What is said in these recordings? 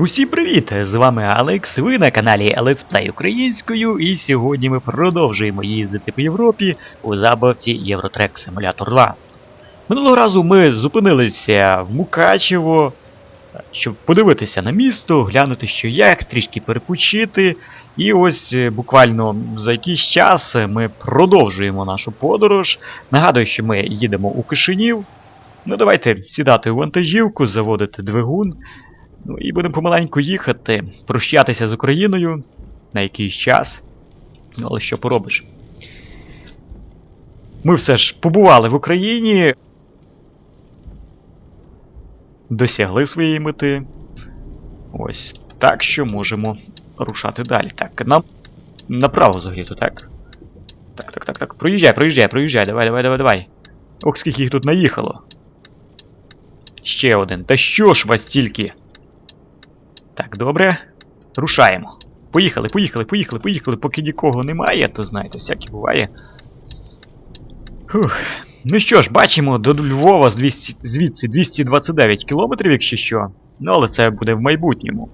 Усім привіт! З вами Алекс. Ви на каналі Let's Play українською, і сьогодні ми продовжуємо їздити по Європі у забавці Євротрек Simulator 2. Минулого разу ми зупинилися в Мукачево, щоб подивитися на місто, глянути, що як, трішки перепочити. І ось е, буквально за якийсь час ми продовжуємо нашу подорож. Нагадую, що ми їдемо у Кишинів. Ну давайте сідати у вантажівку, заводити двигун. Ну і будемо помаленьку їхати, прощатися з Україною на якийсь час. Ну, але що поробиш? Ми все ж побували в Україні. Досягли своєї мети. Ось так що можемо рушати далі. Так, нам направо взагалі-то, так? Так, так, так, так. Проїжджай, проїжджай, проїжджай, давай, давай, давай, давай. Ох, скільки їх тут наїхало. Ще один. Та що ж вас тільки? Так, добре. Рушаємо. Поїхали, поїхали, поїхали, поїхали. Поки нікого немає, то знаєте, всяке буває. Фух. Ну що ж, бачимо, до Львова з 200, звідси 229 кілометрів, якщо що. Ну, але це буде в майбутньому.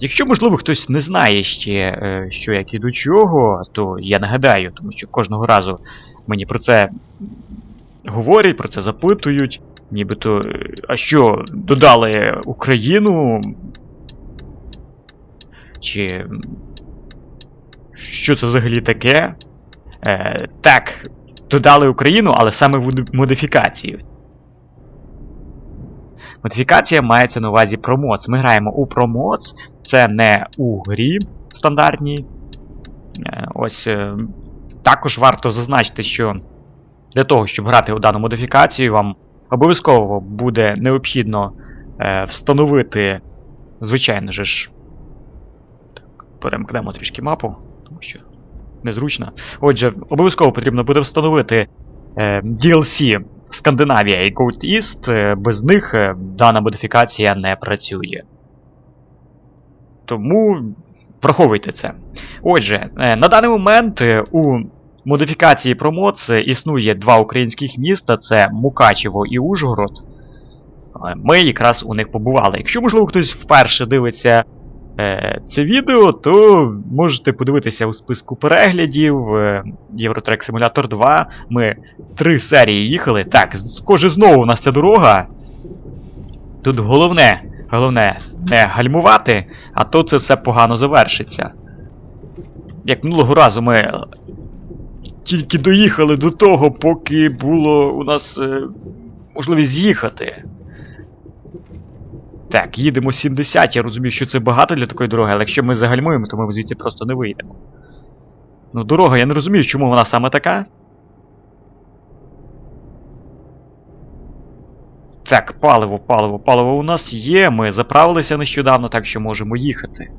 Якщо, можливо, хтось не знає ще, е, що як і до чого, то я нагадаю, тому що кожного разу мені про це говорять, про це запитують. Нібито, е, а що, додали Україну? Чи. Що це взагалі таке? Е, так, додали Україну, але саме в модифікацію. Модифікація мається на увазі промоц. Ми граємо у промоц, це не у грі стандартній. Е, Ось е, також варто зазначити, що для того, щоб грати у дану модифікацію, вам обов'язково буде необхідно е, встановити, звичайно ж. Перемкнемо трішки мапу, тому що незручно. Отже, обов'язково потрібно буде встановити е, DLC Скандинавія і Goat East. Е, Без них е, дана модифікація не працює. Тому враховуйте це. Отже, е, на даний момент у модифікації Промоц існує два українських міста: це Мукачево і Ужгород. Ми якраз у них побували. Якщо, можливо, хтось вперше дивиться це відео, то можете подивитися у списку переглядів е, Євротрек Simulator 2. Ми три серії їхали. Так, схоже, знову у нас ця дорога. Тут головне, головне не гальмувати, а то це все погано завершиться. Як минулого разу ми тільки доїхали до того, поки було у нас е, можливість з'їхати. Так, їдемо 70, я розумію, що це багато для такої дороги, але якщо ми загальмуємо, то ми звідси просто не вийдемо. Ну, дорога, я не розумію, чому вона саме така. Так, паливо, паливо, паливо у нас є. Ми заправилися нещодавно, так що можемо їхати.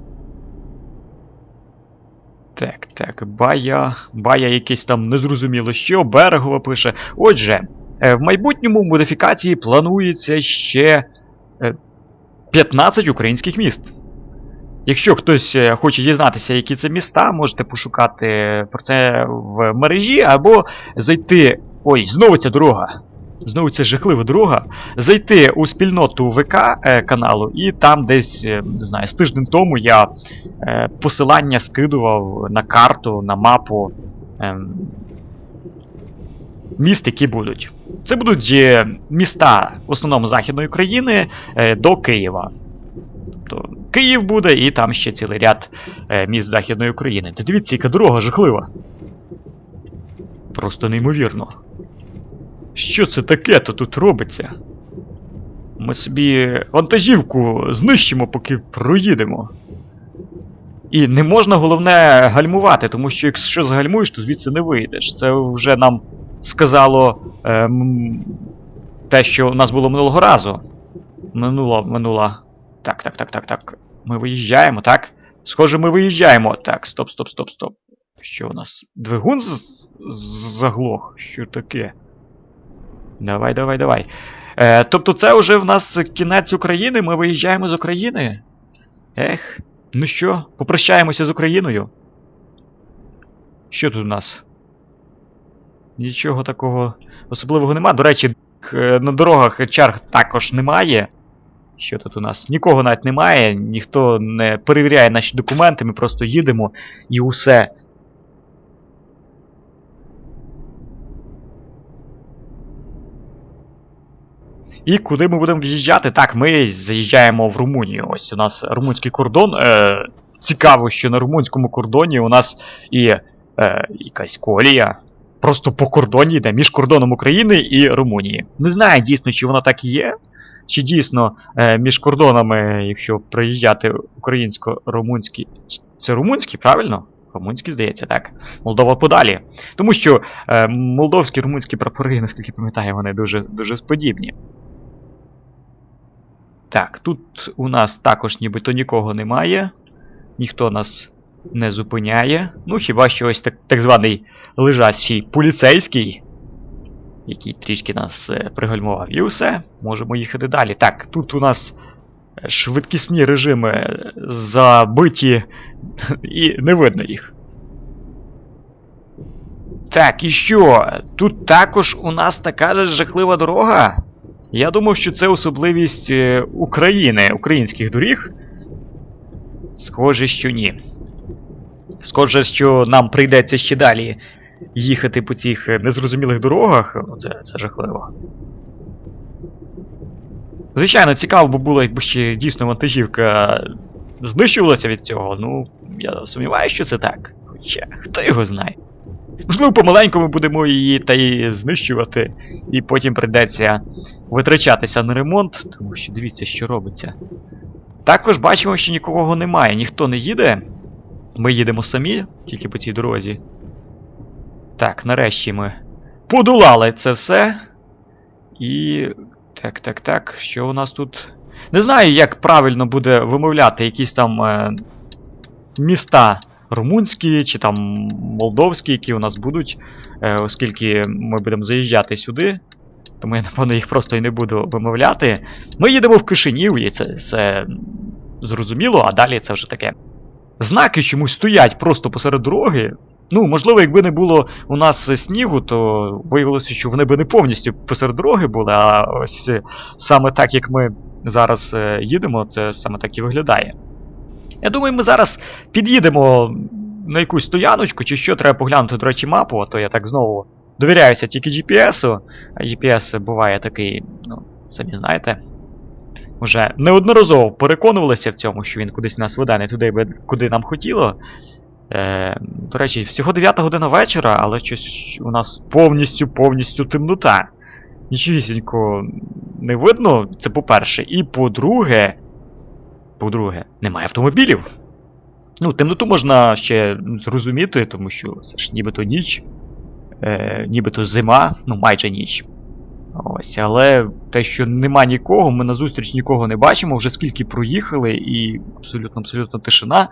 Так, так, бая. Бая якесь там незрозуміло що, берегова пише. Отже, е, в майбутньому модифікації планується ще е, 15 українських міст. Якщо хтось е, хоче дізнатися, які це міста, можете пошукати про це в мережі, або зайти. Ой, знову ця дорога. Знову ця жахлива дорога. Зайти у спільноту ВК е, каналу, і там десь, е, не знаю, з тиждень тому я посилання скидував на карту, на мапу е, міст, які будуть. Це будуть е, міста в основному Західної України е, до Києва. Тобто Київ буде, і там ще цілий ряд е, міст Західної України. Та дивіться, яка дорога жахлива. Просто неймовірно. Що це таке то тут робиться? Ми собі вантажівку знищимо, поки проїдемо. І не можна головне гальмувати, тому що якщо згальмуєш, то звідси не вийдеш. Це вже нам сказало ем, те, що у нас було минулого разу. Минуло, минула. Так, так, так, так, так. Ми виїжджаємо, так? Схоже, ми виїжджаємо. Так, стоп, стоп, стоп, стоп. Що у нас? Двигун заглох? Що таке? Давай, давай, давай. Е, тобто це вже в нас кінець України, ми виїжджаємо з України. Ех, ну що, попрощаємося з Україною? Що тут у нас? Нічого такого особливого нема. До речі, е, на дорогах черг також немає. Що тут у нас? Нікого навіть немає, ніхто не перевіряє наші документи, ми просто їдемо і усе. І куди ми будемо в'їжджати? Так, ми заїжджаємо в Румунію. Ось у нас румунський кордон. Е, цікаво, що на румунському кордоні у нас і е, якась колія. Просто по кордоні йде між кордоном України і Румунії. Не знаю дійсно, чи воно так і є. Чи дійсно е, між кордонами, якщо приїжджати українсько-румунський. Це румунський, правильно? Румунський, здається, так. Молдова подалі. Тому що е, молдовські румунські прапори, наскільки пам'ятаю, вони дуже, дуже сподібні. Так, тут у нас також нібито нікого немає. Ніхто нас не зупиняє. Ну, хіба що ось так, так званий лежачий поліцейський, який трішки нас е, пригальмував. І все, можемо їхати далі. Так, тут у нас швидкісні режими е, забиті, і не видно їх. Так, і що? Тут також у нас така ж жахлива дорога. Я думав, що це особливість е, України, українських доріг. Схоже, що ні. Схоже, що нам прийдеться ще далі їхати по цих е, незрозумілих дорогах. Ну, Це, це жахливо. Звичайно, цікаво би було, якби ще дійсно вантажівка знищувалася від цього. Ну, я сумніваюся, що це так. Хоча, хто його знає. Можливо, помаленьку ми будемо її та й знищувати, і потім прийдеться витрачатися на ремонт, тому що дивіться, що робиться. Також бачимо, що нікого немає, ніхто не їде. Ми їдемо самі, тільки по цій дорозі. Так, нарешті ми подолали це все. І. Так, так, так. Що у нас тут? Не знаю, як правильно буде вимовляти якісь там е, міста румунські чи там молдовські, які у нас будуть, е, оскільки ми будемо заїжджати сюди. Тому я, напевно, їх просто і не буду вимовляти. Ми їдемо в Кишинів, і це, це зрозуміло, а далі це вже таке. Знаки чомусь стоять просто посеред дороги. Ну, можливо, якби не було у нас снігу, то виявилося, що вони би не повністю посеред дороги були, а ось е, саме так, як ми зараз е, їдемо, це саме так і виглядає. Я думаю, ми зараз під'їдемо на якусь стояночку, чи що, треба поглянути, до речі, мапу, а то я так знову довіряюся тільки GPS-у, а GPS буває такий, ну, самі знаєте. Уже неодноразово переконувалися в цьому, що він кудись нас веде, не туди, куди нам хотіло. Е, до речі, всього 9 година вечора, але щось у нас повністю повністю темнота. Нічогісінько не видно, це по-перше. І по-друге. По-друге, немає автомобілів. Ну, темноту можна ще зрозуміти, тому що це ж нібито ніч, е, нібито зима, ну майже ніч. Ось, але те, що нема нікого, ми назустріч нікого не бачимо, вже скільки проїхали, і абсолютно абсолютно тишина.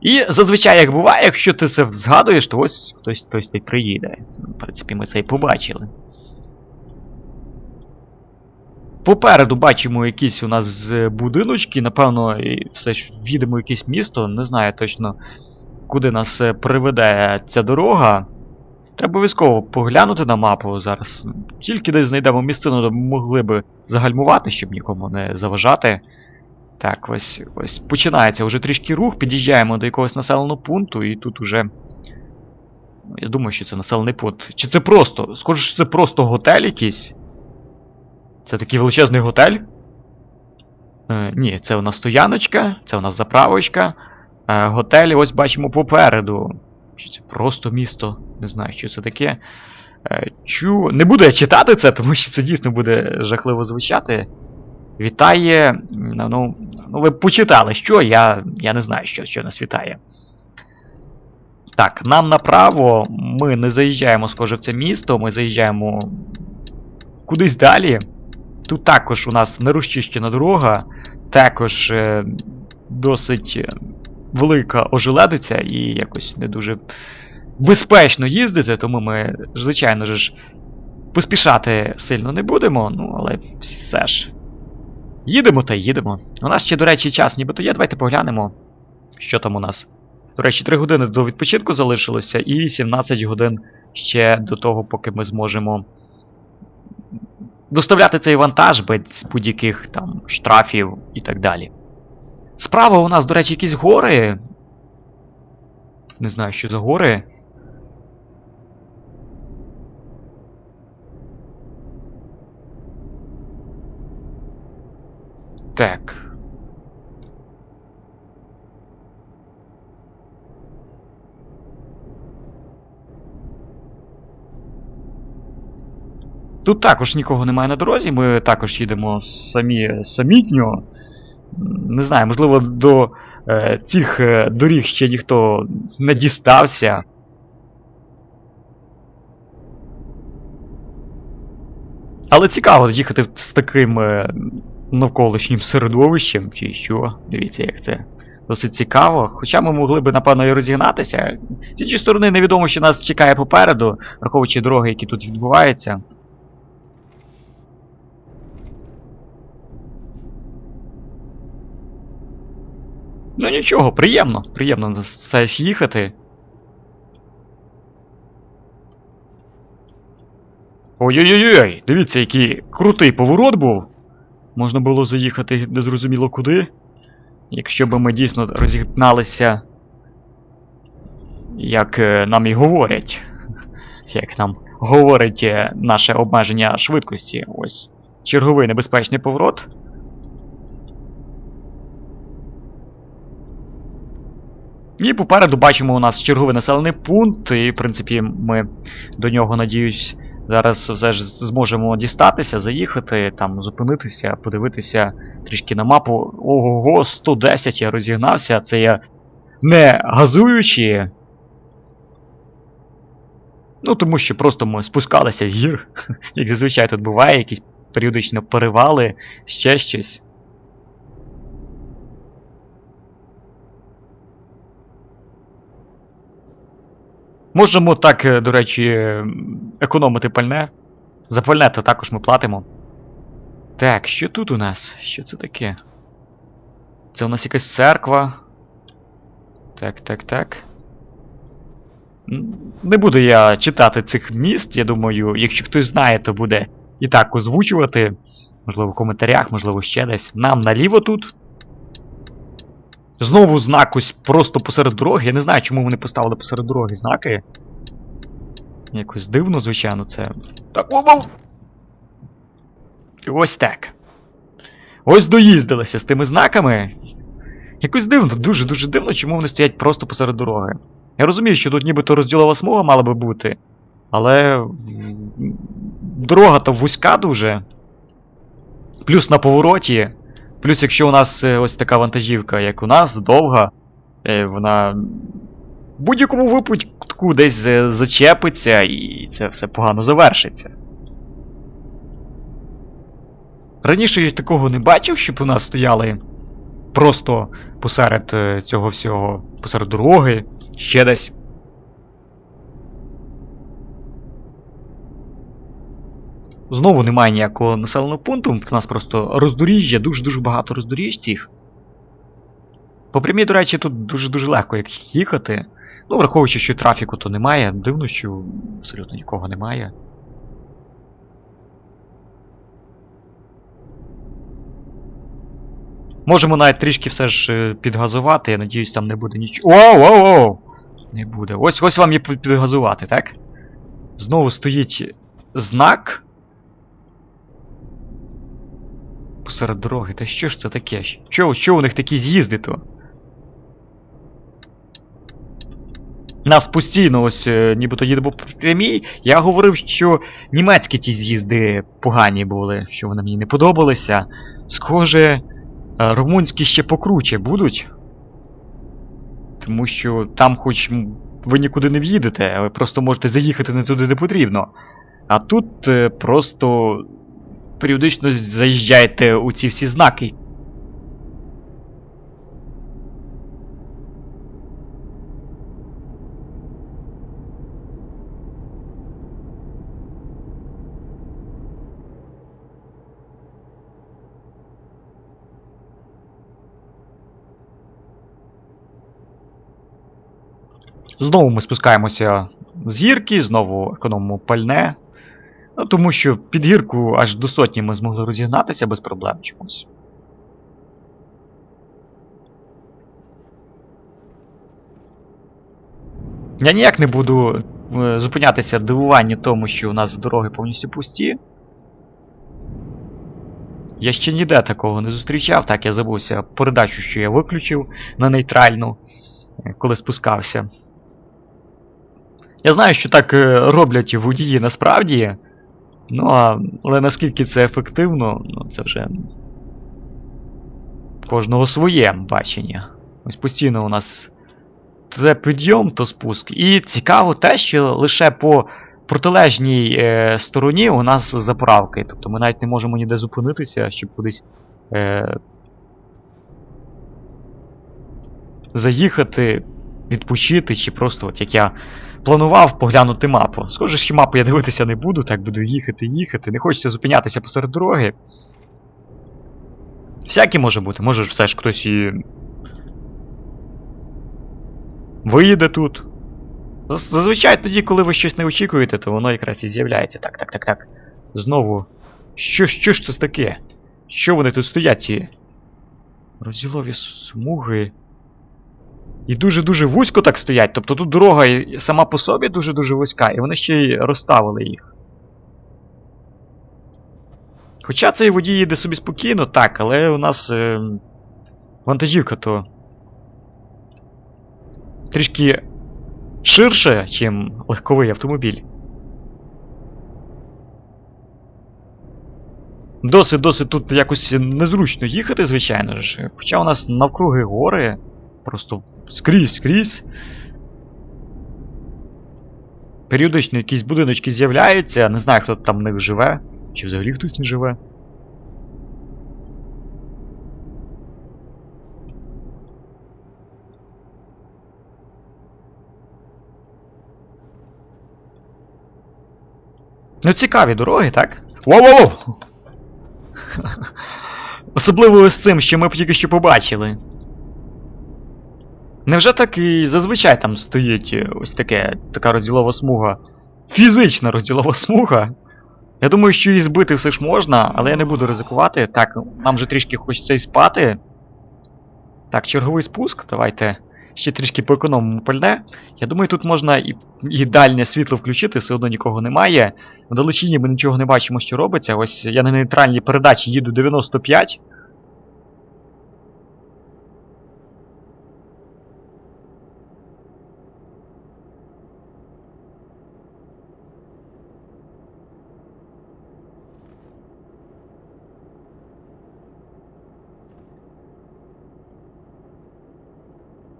І зазвичай, як буває, якщо ти це згадуєш, то ось хтось хтось та приїде. В принципі, ми це і побачили. Попереду бачимо якісь у нас будиночки, напевно, все ж відемо якесь місто. Не знаю точно, куди нас е, приведе ця дорога. Треба обов'язково поглянути на мапу зараз. Тільки десь знайдемо місцину, де могли би загальмувати, щоб нікому не заважати. Так, ось ось починається вже трішки рух, під'їжджаємо до якогось населеного пункту, і тут уже. ну, Я думаю, що це населений пункт. Чи це просто? Схоже, що це просто готель якийсь. Це такий величезний готель. Е, ні, це у нас стояночка, це у нас заправочка. Е, готель ось бачимо попереду. Чи це просто місто? Не знаю, що це таке. Е, чу... Не буду я читати це, тому що це дійсно буде жахливо звучати. Вітає. Ну, ну ви почитали, що, я, я не знаю, що, що нас вітає. Так, нам направо. Ми не заїжджаємо, схоже, в це місто, ми заїжджаємо кудись далі. Тут також у нас нерозчищена дорога, також е, досить велика ожеледиця і якось не дуже безпечно їздити, тому ми, звичайно ж, поспішати сильно не будемо, ну, але все ж. Їдемо та їдемо. У нас ще, до речі, час нібито є. Давайте поглянемо, що там у нас. До речі, 3 години до відпочинку залишилося, і 17 годин ще до того, поки ми зможемо доставляти цей вантаж без будь-яких там штрафів і так далі. Справа у нас, до речі, якісь гори. Не знаю, що за гори. Так. Тут також нікого немає на дорозі, ми також їдемо самі самітньо. Не знаю, можливо, до е, цих е, доріг ще ніхто не дістався. Але цікаво їхати з таким е, навколишнім середовищем, чи що. Дивіться, як це. Досить цікаво. Хоча ми могли би, напевно, і розігнатися. З іншої сторони, невідомо, що нас чекає попереду, враховуючи дороги, які тут відбуваються. Ну нічого, приємно, приємно стаєш їхати. Ой-ой-ой, дивіться, який крутий поворот був. Можна було заїхати незрозуміло куди. Якщо б ми дійсно розігналися, як е, нам і говорять. Як нам говорить е, наше обмеження швидкості. Ось черговий небезпечний поворот. І попереду бачимо у нас черговий населений пункт, і, в принципі, ми до нього, надіюсь, зараз все ж зможемо дістатися, заїхати, там, зупинитися, подивитися трішки на мапу. Ого, 110 я розігнався, це я не газуючи. Ну, тому що просто ми спускалися з гір, як зазвичай тут буває, якісь періодично перевали, ще щось. Можемо так, е, до речі, економити пальне. За пальне то також ми платимо. Так, що тут у нас? Що це таке? Це у нас якась церква. Так, так, так. Не буду я читати цих міст, я думаю, якщо хтось знає, то буде і так озвучувати. Можливо, в коментарях, можливо, ще десь. Нам наліво тут. Знову знак ось просто посеред дороги. Я не знаю, чому вони поставили посеред дороги знаки. Якось дивно, звичайно, це. Так, воу! Ось так. Ось доїздилися з тими знаками. Якось дивно, дуже-дуже дивно, чому вони стоять просто посеред дороги. Я розумію, що тут нібито розділова смуга мала би бути. Але. Дорога то вузька дуже. Плюс на повороті. Плюс, якщо у нас е, ось така вантажівка, як у нас, довга, е, вона в будь-якому випадку десь е, зачепиться, і це все погано завершиться. Раніше я такого не бачив, щоб у нас стояли просто посеред цього всього, посеред дороги, ще десь. Знову немає ніякого населеного пункту, в нас просто роздоріжжя, дуже-дуже багато роздоріжжя їх. По прямій, до речі, тут дуже-дуже легко як їхати. Ну, враховуючи, що трафіку то немає, дивно, що абсолютно нікого немає. Можемо навіть трішки все ж е, підгазувати, я надіюсь, там не буде нічого. Оу, оу, оу! Не буде. Ось ось вам і підгазувати, так? Знову стоїть знак. Посеред дороги. Та що ж це таке? Що, що у них такі з'їзди то? Нас постійно ось е, нібито їдемо прямій. Я говорив, що німецькі ті з'їзди погані були, що вони мені не подобалися. Схоже, е, румунські ще покруче будуть. Тому що там, хоч ви нікуди не в'їдете, ви просто можете заїхати не туди, де потрібно. А тут е, просто періодично заїжджаєте у ці всі знаки. Знову ми спускаємося з гірки, знову економимо пальне. Ну, тому що під гірку аж до сотні ми змогли розігнатися без проблем чомусь. Я ніяк не буду е, зупинятися дивуванню тому, що у нас дороги повністю пусті. Я ще ніде такого не зустрічав, так я забувся передачу, що я виключив на нейтральну, е, коли спускався. Я знаю, що так е, роблять водії насправді. Ну, а, але наскільки це ефективно, ну це вже кожного своє бачення. Ось постійно у нас це підйом, то спуск. І цікаво те, що лише по протилежній е, стороні у нас заправки. Тобто ми навіть не можемо ніде зупинитися, щоб кудись е, заїхати, відпочити, чи просто, от як я планував поглянути мапу. Схоже, що мапу я дивитися не буду, так буду їхати, їхати. Не хочеться зупинятися посеред дороги. Всяке може бути, може все ж хтось і. Виїде тут. Зазвичай тоді, коли ви щось не очікуєте, то воно якраз і з'являється. Так, так, так, так. Знову. Що, що ж це таке? Що вони тут стоять, ці розділові смуги? І дуже-дуже вузько так стоять. Тобто тут дорога сама по собі дуже-дуже вузька, і вони ще й розставили їх. Хоча цей водій їде собі спокійно, так, але у нас е, вантажівка то трішки ширше, ніж легковий автомобіль. Досить досить тут якось незручно їхати, звичайно ж. Хоча у нас навкруги гори. Просто скрізь, скрізь. Періодично якісь будиночки з'являються, не знаю, хто там в них живе, чи взагалі хтось не живе. Ну, цікаві дороги, так? Воу-воу! Особливо з цим, що ми тільки що побачили. Невже так і зазвичай там стоїть е, ось таке, така розділова смуга? Фізична розділова смуга? Я думаю, що її збити все ж можна, але я не буду ризикувати. Так, нам же трішки хочеться і спати. Так, черговий спуск. Давайте ще трішки поекономимо пальне. Я думаю, тут можна і, і дальнє світло включити, все одно нікого немає. В далечині ми нічого не бачимо, що робиться. Ось я на нейтральній передачі їду 95.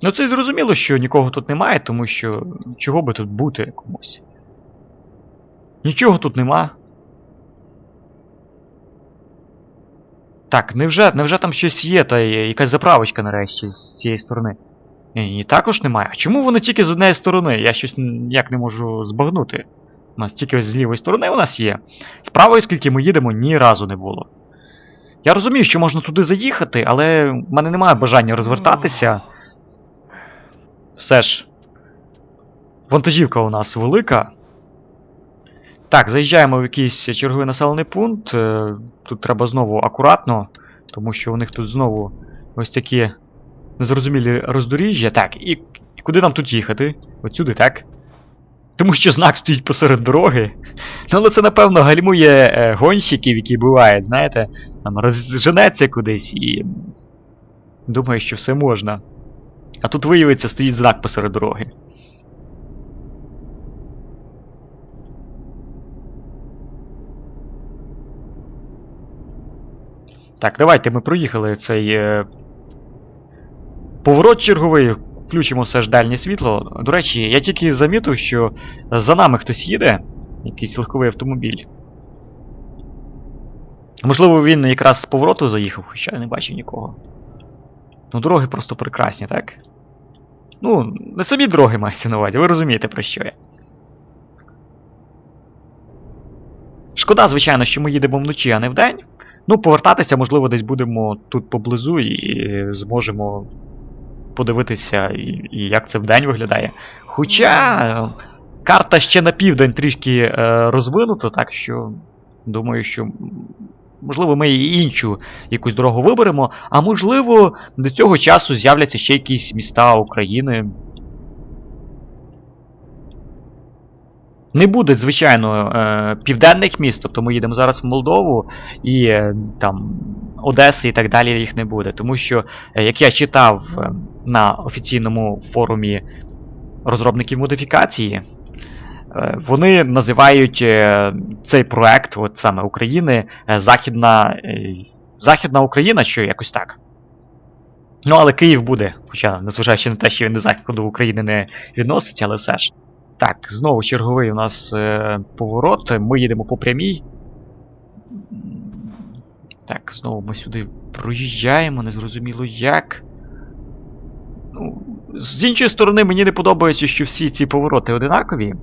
Ну це зрозуміло, що нікого тут немає, тому що чого би тут бути комусь. Нічого тут нема. Так, невже, невже там щось є, та якась заправочка нарешті з цієї сторони? Ні, також немає. А чому вони тільки з однієї сторони? Я щось ніяк не можу збагнути. У нас тільки з лівої сторони у нас є. З правої, скільки ми їдемо, ні разу не було. Я розумію, що можна туди заїхати, але в мене немає бажання розвертатися. Все ж. Вантажівка у нас велика. Так, заїжджаємо в якийсь черговий населений пункт. Е, Тут треба знову акуратно, тому що у них тут знову ось такі незрозумілі роздоріжжя. Так, і, і куди нам тут їхати? Отсюди, так? Тому що знак стоїть посеред дороги. Ну, але це, напевно, гальмує е, гонщиків, які бувають, знаєте, там розженеться кудись і. Думає, що все можна. А тут виявиться, стоїть знак посеред дороги. Так, давайте ми проїхали цей е... поворот черговий, включимо все ж дальнє світло. До речі, я тільки замітив, що за нами хтось їде, якийсь легковий автомобіль. Можливо, він якраз з повороту заїхав, хоча я не бачив нікого. Ну, дороги просто прекрасні, так? Ну, не самі дороги мається на увазі, ви розумієте, про що я. Шкода, звичайно, що ми їдемо вночі, а не вдень. Ну, повертатися, можливо, десь будемо тут поблизу і зможемо подивитися, і, і як це вдень виглядає. Хоча. Карта ще на південь трішки е, розвинута, так що думаю, що можливо ми і іншу якусь дорогу виберемо, а можливо, до цього часу з'являться ще якісь міста України. Не буде, звичайно, е, південних міст, тобто ми їдемо зараз в Молдову і е, там Одеси і так далі їх не буде. Тому що, е, як я читав на офіційному форумі розробників модифікації, вони називають е, цей проект, от саме України, е, Західна, е, Західна Україна, що якось так. Ну, але Київ буде, хоча, незважаючи на те, що він до Заходу України не відноситься, але все ж. Так, знову черговий у нас е, поворот. Ми їдемо по прямій. Так, знову ми сюди проїжджаємо, незрозуміло як. Ну, з іншої сторони, мені не подобається, що всі ці повороти одинакові.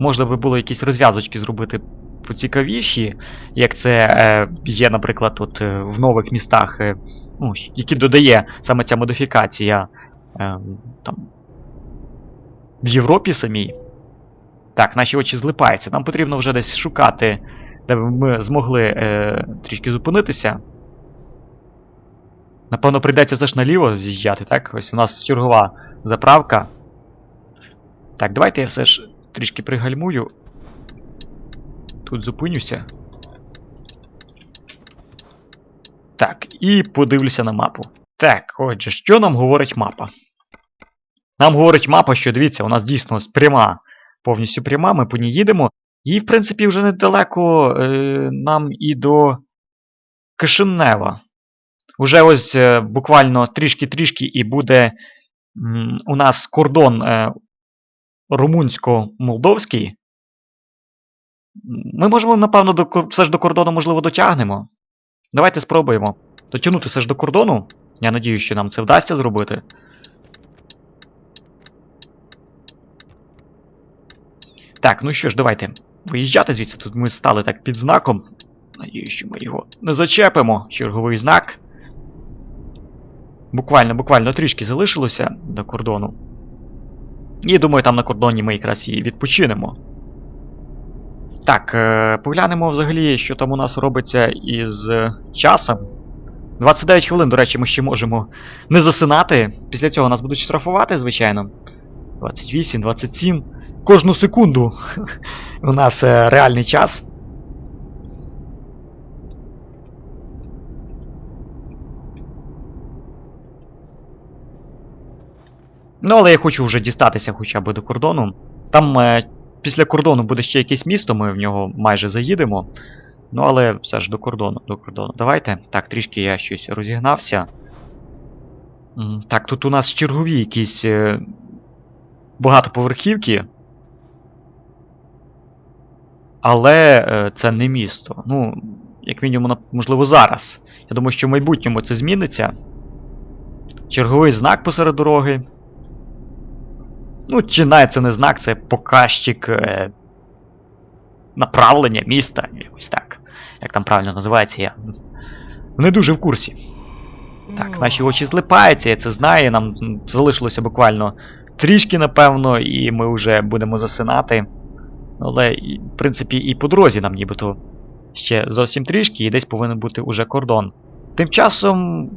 Можна би було якісь розв'язочки зробити поцікавіші, як це е, є, наприклад, от, е, в нових містах, е, ну, які додає саме ця модифікація там, в Європі самій. Так, наші очі злипаються. Нам потрібно вже десь шукати, де б ми змогли е, трішки зупинитися. Напевно, прийдеться все ж наліво з'їжджати, так? Ось у нас чергова заправка. Так, давайте я все ж трішки пригальмую. Тут зупинюся. Так, і подивлюся на мапу. Так, отже, що нам говорить мапа? Нам говорить мапа, що дивіться, у нас дійсно пряма, повністю пряма, ми по ній їдемо. І, в принципі, вже недалеко е, нам і до Кишинева. Уже ось е, буквально трішки-трішки і буде м, у нас кордон е, румунсько-молдовський. Ми можемо, напевно, до, все ж до кордону, можливо, дотягнемо. Давайте спробуємо. Дотягнути все ж до кордону. Я надію, що нам це вдасться зробити. Так, ну що ж, давайте виїжджати звідси. Тут ми стали так під знаком. Надію, що ми його не зачепимо. Черговий знак. Буквально, буквально трішки залишилося до кордону. І думаю, там на кордоні ми якраз і відпочинемо. Так, е, поглянемо взагалі, що там у нас робиться із часом. 29 хвилин, до речі, ми ще можемо не засинати. Після цього нас будуть штрафувати, звичайно. 28, 27. Кожну секунду у нас е, реальний час. Ну, але я хочу вже дістатися хоча б до кордону. Там е, після кордону буде ще якесь місто, ми в нього майже заїдемо. Ну, але все ж до кордону, до кордону. Давайте. Так, трішки я щось розігнався. Так, тут у нас чергові якісь е, багатоповерхівки. Але е, це не місто. Ну, як мінімум, можливо, зараз. Я думаю, що в майбутньому це зміниться. Черговий знак посеред дороги. Ну, чи навіть це не знак, це показчик е, направлення міста, якось так. Як там правильно називається, я не дуже в курсі. Так, наші очі злипаються, я це знаю. Нам залишилося буквально трішки, напевно, і ми вже будемо засинати. Але, в принципі, і по дорозі нам нібито ще зовсім трішки, і десь повинен бути уже кордон. Тим часом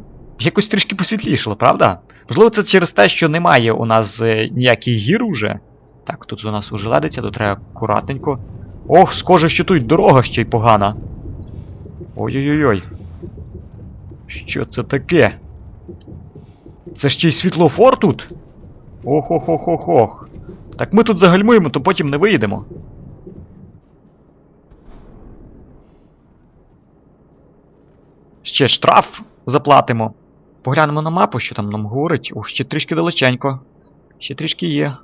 якось трішки посвітлішало, правда? Можливо, це через те, що немає у нас е, ніяких гір уже. Так, тут у нас уже ледиться, тут треба акуратненько. Ох, схоже, що тут дорога ще й погана. Ой-ой-ой. Що це таке? Це ще й світлофор тут? Ох-ох-ох-ох-ох. Так ми тут загальмуємо, то потім не виїдемо. Ще штраф заплатимо. Поглянемо на мапу, що там нам говорить. Ух, ще трішки далеченько. Ще трішки є.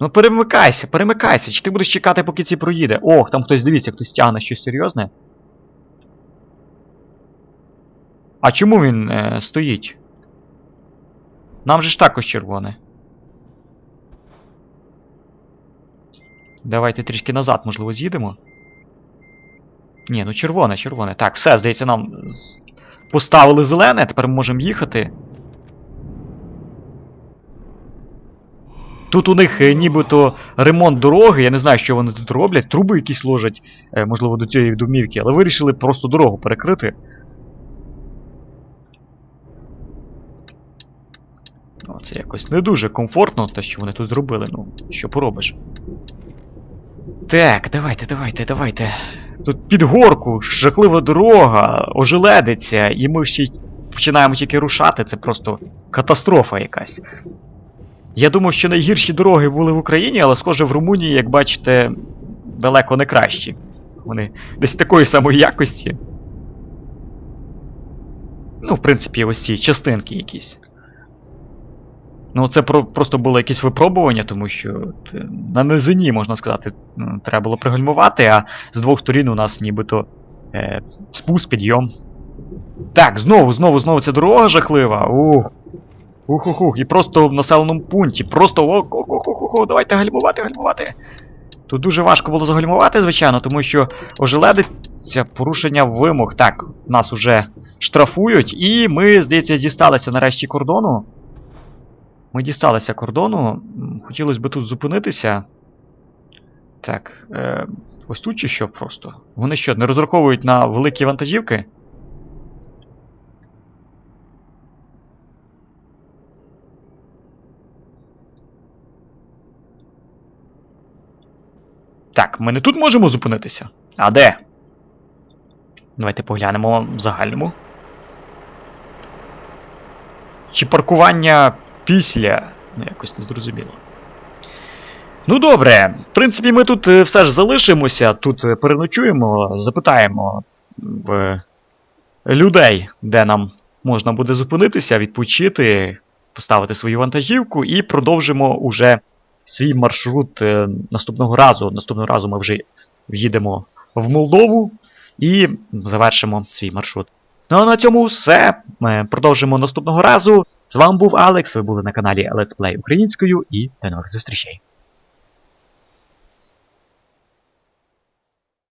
Ну перемикайся, перемикайся. Чи ти будеш чекати, поки ці проїде? Ох, там хтось дивіться, хтось тягне щось серйозне. А чому він е, стоїть? Нам же ж також червоне. Давайте трішки назад, можливо, з'їдемо. Ні, ну червоне, червоне. Так, все, здається, нам поставили зелене, тепер ми можемо їхати. Тут у них е, нібито ремонт дороги, я не знаю, що вони тут роблять. Труби якісь ложать, е, можливо, до цієї домівки, але вирішили просто дорогу перекрити. Ну, це якось не дуже комфортно, те, що вони тут зробили. Ну, що поробиш. Так, давайте, давайте, давайте. Тут під горку, жахлива дорога, ожеледиться, і ми й починаємо тільки рушати, це просто катастрофа якась. Я думав, що найгірші дороги були в Україні, але схоже в Румунії, як бачите, далеко не кращі. Вони десь такої самої якості. Ну, в принципі, ось ці частинки якісь. Ну, це про, просто було якесь випробування, тому що е, на низині, можна сказати, треба було пригальмувати, а з двох сторін у нас нібито е, спуск, підйом. Так, знову, знову, знову ця дорога жахлива. Ух. Ух, ух, ух. І просто в населеному пункті. Просто ох, ох, ох, ох, ох, ох, давайте гальмувати, гальмувати. Тут дуже важко було загальмувати, звичайно, тому що ожеледиться порушення вимог. Так, нас уже штрафують, і ми, здається, дісталися нарешті кордону. Ми дісталися кордону. Хотілося б тут зупинитися. Так, е, ось тут чи що просто? Вони що, не розраховують на великі вантажівки? Так, ми не тут можемо зупинитися. А де? Давайте поглянемо в загальному. Чи паркування після. Ну, якось не. Ну добре, в принципі, ми тут е, все ж залишимося, тут е, переночуємо, запитаємо в людей, де нам можна буде зупинитися, відпочити, поставити свою вантажівку і продовжимо уже свій маршрут е, наступного разу. Наступного разу ми вже в'їдемо в Молдову і завершимо свій маршрут. Ну а на цьому все. Ми продовжимо наступного разу. З вами був Алекс, ви були на каналі Let's Play українською і до нових зустрічей.